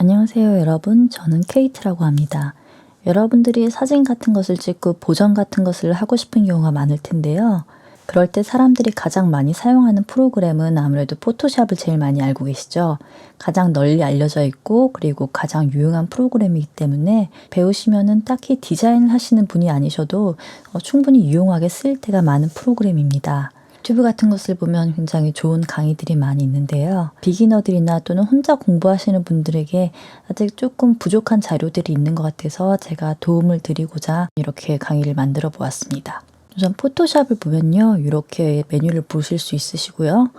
안녕하세요, 여러분. 저는 케이트라고 합니다. 여러분들이 사진 같은 것을 찍고 보정 같은 것을 하고 싶은 경우가 많을 텐데요. 그럴 때 사람들이 가장 많이 사용하는 프로그램은 아무래도 포토샵을 제일 많이 알고 계시죠. 가장 널리 알려져 있고 그리고 가장 유용한 프로그램이기 때문에 배우시면은 딱히 디자인을 하시는 분이 아니셔도 어, 충분히 유용하게 쓰일 때가 많은 프로그램입니다. 유튜브 같은 것을 보면 굉장히 좋은 강의들이 많이 있는데요. 비기너들이나 또는 혼자 공부하시는 분들에게 아직 조금 부족한 자료들이 있는 것 같아서 제가 도움을 드리고자 이렇게 강의를 만들어 보았습니다. 우선 포토샵을 보면요. 이렇게 메뉴를 보실 수 있으시고요.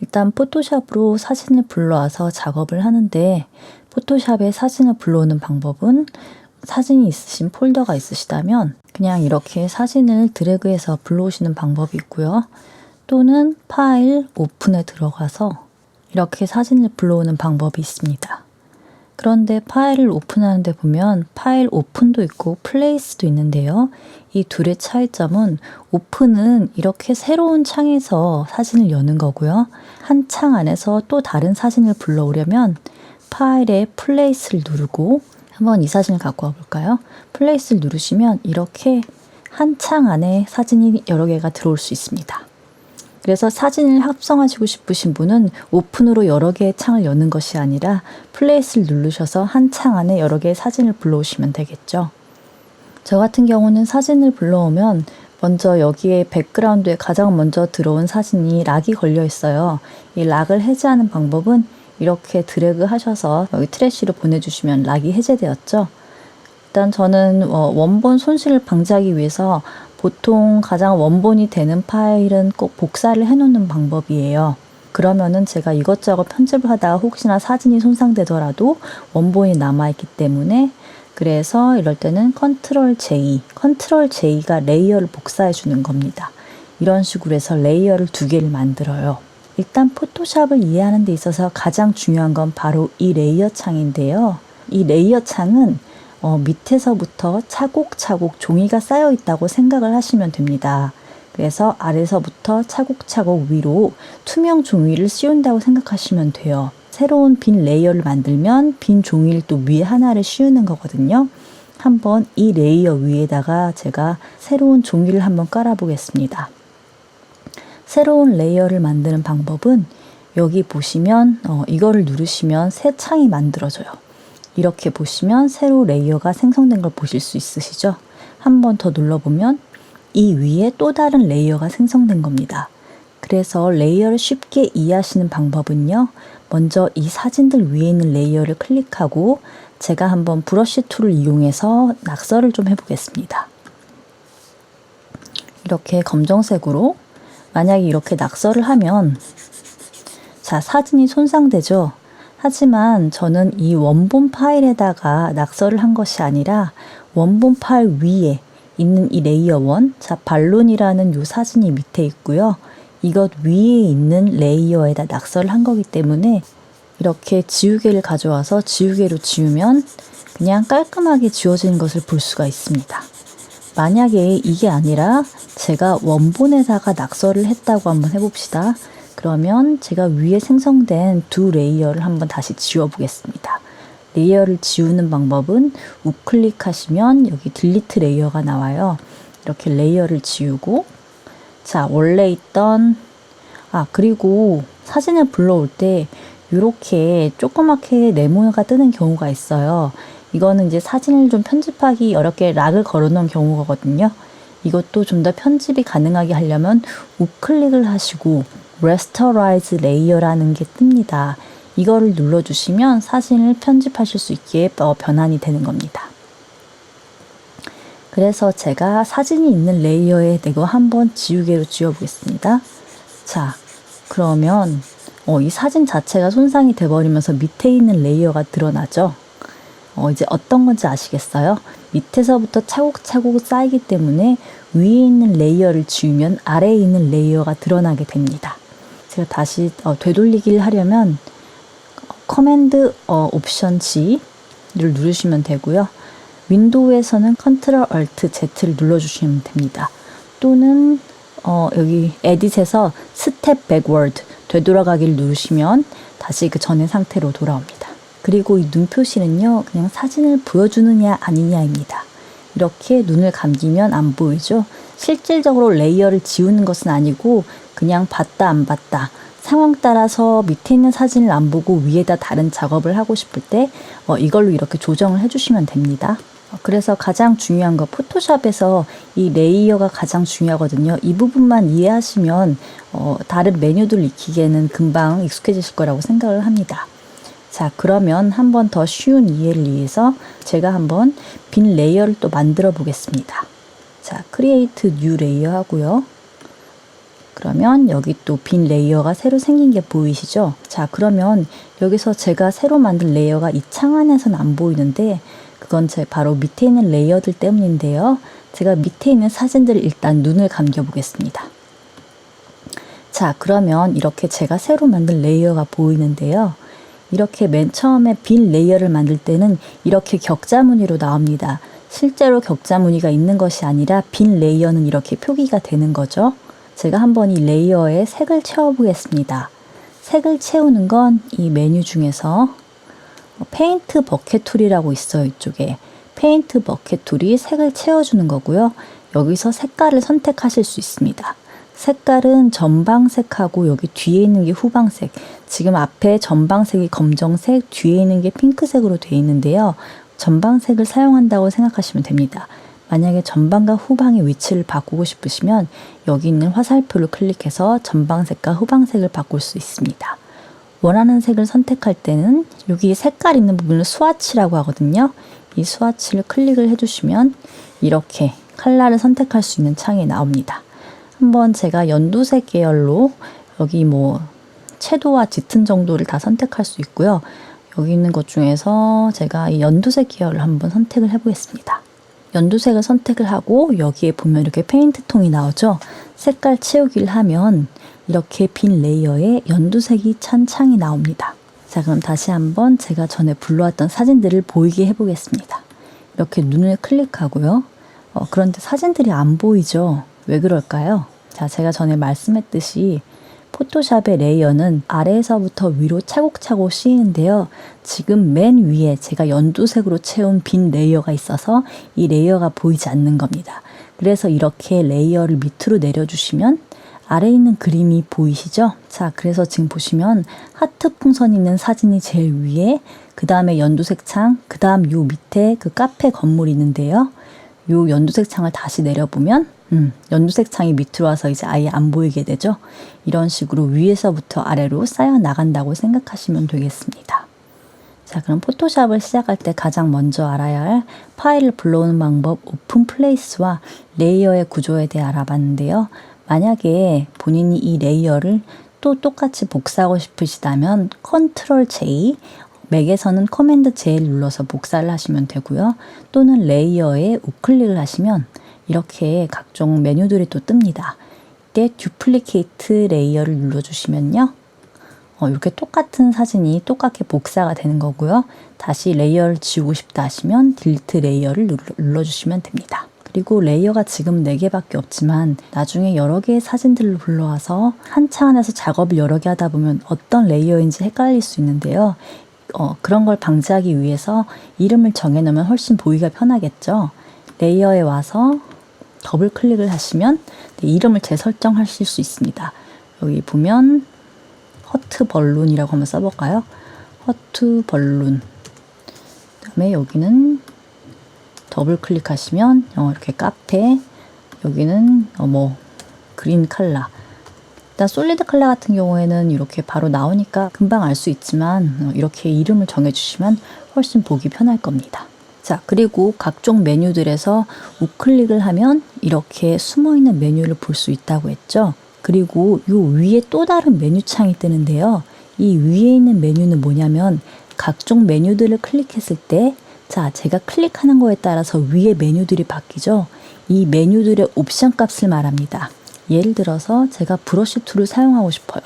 일단 포토샵으로 사진을 불러와서 작업을 하는데 포토샵에 사진을 불러오는 방법은 사진이 있으신 폴더가 있으시다면 그냥 이렇게 사진을 드래그해서 불러오시는 방법이 있고요. 또는 파일 오픈에 들어가서 이렇게 사진을 불러오는 방법이 있습니다. 그런데 파일을 오픈하는데 보면 파일 오픈도 있고 플레이스도 있는데요. 이 둘의 차이점은 오픈은 이렇게 새로운 창에서 사진을 여는 거고요. 한 창 안에서 또 다른 사진을 불러오려면 파일에 플레이스를 누르고 한번 이 사진을 갖고 와 볼까요? 플레이스를 누르시면 이렇게 한 창 안에 사진이 여러 개가 들어올 수 있습니다. 그래서 사진을 합성하시고 싶으신 분은 오픈으로 여러 개의 창을 여는 것이 아니라 플레이스를 누르셔서 한 창 안에 여러 개의 사진을 불러오시면 되겠죠. 저 같은 경우는 사진을 불러오면 먼저 여기에 백그라운드에 가장 먼저 들어온 사진이 락이 걸려 있어요. 이 락을 해제하는 방법은 이렇게 드래그 하셔서 여기 트래쉬로 보내주시면 락이 해제되었죠. 일단 저는 어, 원본 손실을 방지하기 위해서 보통 가장 원본이 되는 파일은 꼭 복사를 해놓는 방법이에요. 그러면은 제가 이것저것 편집을 하다가 혹시나 사진이 손상되더라도 원본이 남아있기 때문에 그래서 이럴 때는 컨트롤 J, 컨트롤 J가 레이어를 복사해 주는 겁니다. 이런 식으로 해서 레이어를 두 개를 만들어요. 일단 포토샵을 이해하는 데 있어서 가장 중요한 건 바로 이 레이어 창인데요. 이 레이어 창은 어, 밑에서부터 차곡차곡 종이가 쌓여 있다고 생각을 하시면 됩니다. 그래서 아래서부터 차곡차곡 위로 투명 종이를 씌운다고 생각하시면 돼요. 새로운 빈 레이어를 만들면 빈 종이를 또 위에 하나를 씌우는 거거든요. 한번 이 레이어 위에다가 제가 새로운 종이를 한번 깔아 보겠습니다. 새로운 레이어를 만드는 방법은 여기 보시면 어, 이거를 누르시면 새 창이 만들어져요. 이렇게 보시면 새로 레이어가 생성된 걸 보실 수 있으시죠? 한 번 더 눌러보면 이 위에 또 다른 레이어가 생성된 겁니다. 그래서 레이어를 쉽게 이해하시는 방법은요. 먼저 이 사진들 위에 있는 레이어를 클릭하고 제가 한번 브러쉬 툴을 이용해서 낙서를 좀 해보겠습니다. 이렇게 검정색으로 만약에 이렇게 낙서를 하면 자 사진이 손상되죠. 하지만 저는 이 원본 파일에다가 낙서를 한 것이 아니라 원본 파일 위에 있는 이 레이어 1, 자, 발론이라는 요 사진이 밑에 있고요. 이것 위에 있는 레이어에다 낙서를 한 거기 때문에 이렇게 지우개를 가져와서 지우개로 지우면 그냥 깔끔하게 지워진 것을 볼 수가 있습니다. 만약에 이게 아니라 제가 원본에다가 낙서를 했다고 한번 해봅시다. 그러면 제가 위에 생성된 두 레이어를 한번 다시 지워 보겠습니다. 레이어를 지우는 방법은 우클릭하시면 여기 딜리트 레이어가 나와요. 이렇게 레이어를 지우고 자 원래 있던 아 그리고 사진을 불러올 때 이렇게 조그맣게 네모가 뜨는 경우가 있어요. 이거는 이제 사진을 좀 편집하기 어렵게 락을 걸어 놓은 경우거든요. 이것도 좀 더 편집이 가능하게 하려면 우클릭을 하시고 Rasterize Layer라는 게 뜹니다. 이거를 눌러주시면 사진을 편집하실 수 있게 어, 변환이 되는 겁니다. 그래서 제가 사진이 있는 레이어에 내고 한번 지우개로 지워보겠습니다. 자, 그러면 어, 이 사진 자체가 손상이 돼버리면서 밑에 있는 레이어가 드러나죠. 어, 이제 어떤 건지 아시겠어요? 밑에서부터 차곡차곡 쌓이기 때문에 위에 있는 레이어를 지우면 아래에 있는 레이어가 드러나게 됩니다. 제가 다시 어, 되돌리기를 하려면 커맨드 어, 옵션 G를 누르시면 되고요. 윈도우에서는 컨트롤 얼트 Z를 눌러주시면 됩니다. 또는 어, 여기 에딧에서 스텝 백워드 되돌아가기를 누르시면 다시 그 전의 상태로 돌아옵니다. 그리고 이 눈 표시는요, 그냥 사진을 보여주느냐 아니냐입니다. 이렇게 눈을 감기면 안 보이죠? 실질적으로 레이어를 지우는 것은 아니고 그냥 봤다 안 봤다. 상황 따라서 밑에 있는 사진을 안 보고 위에다 다른 작업을 하고 싶을 때 어, 이걸로 이렇게 조정을 해주시면 됩니다. 어, 그래서 가장 중요한 거 포토샵에서 이 레이어가 가장 중요하거든요. 이 부분만 이해하시면 어, 다른 메뉴들 익히기에는 금방 익숙해지실 거라고 생각을 합니다. 자, 그러면 한 번 더 쉬운 이해를 위해서 제가 한번 빈 레이어를 또 만들어 보겠습니다. 자, 크리에이트 뉴 레이어 하고요. 그러면 여기 또 빈 레이어가 새로 생긴 게 보이시죠? 자, 그러면 여기서 제가 새로 만든 레이어가 이 창 안에서는 안 보이는데 그건 제 바로 밑에 있는 레이어들 때문인데요. 제가 밑에 있는 사진들을 일단 눈을 감겨 보겠습니다. 자, 그러면 이렇게 제가 새로 만든 레이어가 보이는데요. 이렇게 맨 처음에 빈 레이어를 만들 때는 이렇게 격자 무늬로 나옵니다. 실제로 격자 무늬가 있는 것이 아니라 빈 레이어는 이렇게 표기가 되는 거죠. 제가 한번 이 레이어에 색을 채워보겠습니다. 색을 채우는 건 이 메뉴 중에서 페인트 버켓 툴이라고 있어요. 이쪽에 페인트 버켓 툴이 색을 채워주는 거고요. 여기서 색깔을 선택하실 수 있습니다. 색깔은 전방색하고 여기 뒤에 있는 게 후방색. 지금 앞에 전방색이 검정색, 뒤에 있는 게 핑크색으로 되어 있는데요. 전방색을 사용한다고 생각하시면 됩니다. 만약에 전방과 후방의 위치를 바꾸고 싶으시면 여기 있는 화살표를 클릭해서 전방색과 후방색을 바꿀 수 있습니다. 원하는 색을 선택할 때는 여기 색깔 있는 부분을 스와치라고 하거든요. 이 스와치를 클릭을 해주시면 이렇게 컬러를 선택할 수 있는 창이 나옵니다. 한번 제가 연두색 계열로 여기 뭐 채도와 짙은 정도를 다 선택할 수 있고요. 여기 있는 것 중에서 제가 이 연두색 계열을 한번 선택을 해보겠습니다. 연두색을 선택을 하고 여기에 보면 이렇게 페인트 통이 나오죠. 색깔 채우기를 하면 이렇게 빈 레이어에 연두색이 찬 창이 나옵니다. 자, 그럼 다시 한번 제가 전에 불러왔던 사진들을 보이게 해보겠습니다. 이렇게 눈을 클릭하고요. 어, 그런데 사진들이 안 보이죠? 왜 그럴까요? 자, 제가 전에 말씀했듯이 포토샵의 레이어는 아래에서부터 위로 차곡차곡 씌이는데요. 지금 맨 위에 제가 연두색으로 채운 빈 레이어가 있어서 이 레이어가 보이지 않는 겁니다. 그래서 이렇게 레이어를 밑으로 내려주시면 아래에 있는 그림이 보이시죠? 자, 그래서 지금 보시면 하트 풍선 있는 사진이 제일 위에, 그 다음에 연두색 창, 그 다음 요 밑에 그 카페 건물이 있는데요. 요 연두색 창을 다시 내려보면 음, 연두색 창이 밑으로 와서 이제 아예 안 보이게 되죠. 이런 식으로 위에서부터 아래로 쌓여 나간다고 생각하시면 되겠습니다. 자, 그럼 포토샵을 시작할 때 가장 먼저 알아야 할 파일을 불러오는 방법 오픈 플레이스와 레이어의 구조에 대해 알아봤는데요. 만약에 본인이 이 레이어를 또 똑같이 복사하고 싶으시다면 컨트롤 J, 맥에서는 커맨드 J를 눌러서 복사를 하시면 되고요. 또는 레이어에 우클릭을 하시면 이렇게 각종 메뉴들이 또 뜹니다. 이때 듀플리케이트 레이어를 눌러주시면요. 어, 이렇게 똑같은 사진이 똑같게 복사가 되는 거고요. 다시 레이어를 지우고 싶다 하시면 딜트 레이어를 눌러, 주시면 됩니다. 그리고 레이어가 지금 4개밖에 없지만 나중에 여러 개의 사진들을 불러와서 한 차 안에서 작업을 여러 개 하다 보면 어떤 레이어인지 헷갈릴 수 있는데요. 어, 그런 걸 방지하기 위해서 이름을 정해놓으면 훨씬 보기가 편하겠죠. 레이어에 와서 더블 클릭을 하시면 네, 이름을 재설정하실 수 있습니다. 여기 보면 허트 벌룬이라고 한번 써볼까요? 허트 벌룬. 그 다음에 여기는 더블 클릭하시면 어, 이렇게 카페 여기는 어, 뭐 그린 컬러. 일단 솔리드 컬러 같은 경우에는 이렇게 바로 나오니까 금방 알 수 있지만 어, 이렇게 이름을 정해주시면 훨씬 보기 편할 겁니다. 자, 그리고 각종 메뉴들에서 우클릭을 하면 이렇게 숨어 있는 메뉴를 볼 수 있다고 했죠. 그리고 요 위에 또 다른 메뉴 창이 뜨는데요. 이 위에 있는 메뉴는 뭐냐면 각종 메뉴들을 클릭했을 때 자, 제가 클릭하는 거에 따라서 위에 메뉴들이 바뀌죠. 이 메뉴들의 옵션 값을 말합니다. 예를 들어서 제가 브러쉬 툴을 사용하고 싶어요.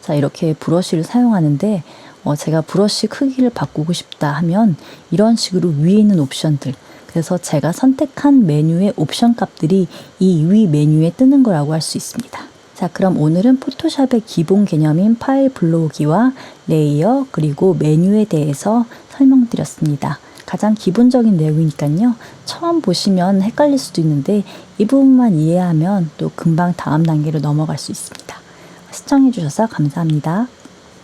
자, 이렇게 브러쉬를 사용하는데 어, 제가 브러쉬 크기를 바꾸고 싶다 하면 이런 식으로 위에 있는 옵션들 그래서 제가 선택한 메뉴의 옵션 값들이 이 위 메뉴에 뜨는 거라고 할 수 있습니다. 자, 그럼 오늘은 포토샵의 기본 개념인 파일 불러오기와 레이어 그리고 메뉴에 대해서 설명드렸습니다. 가장 기본적인 내용이니까요. 처음 보시면 헷갈릴 수도 있는데 이 부분만 이해하면 또 금방 다음 단계로 넘어갈 수 있습니다. 시청해주셔서 감사합니다.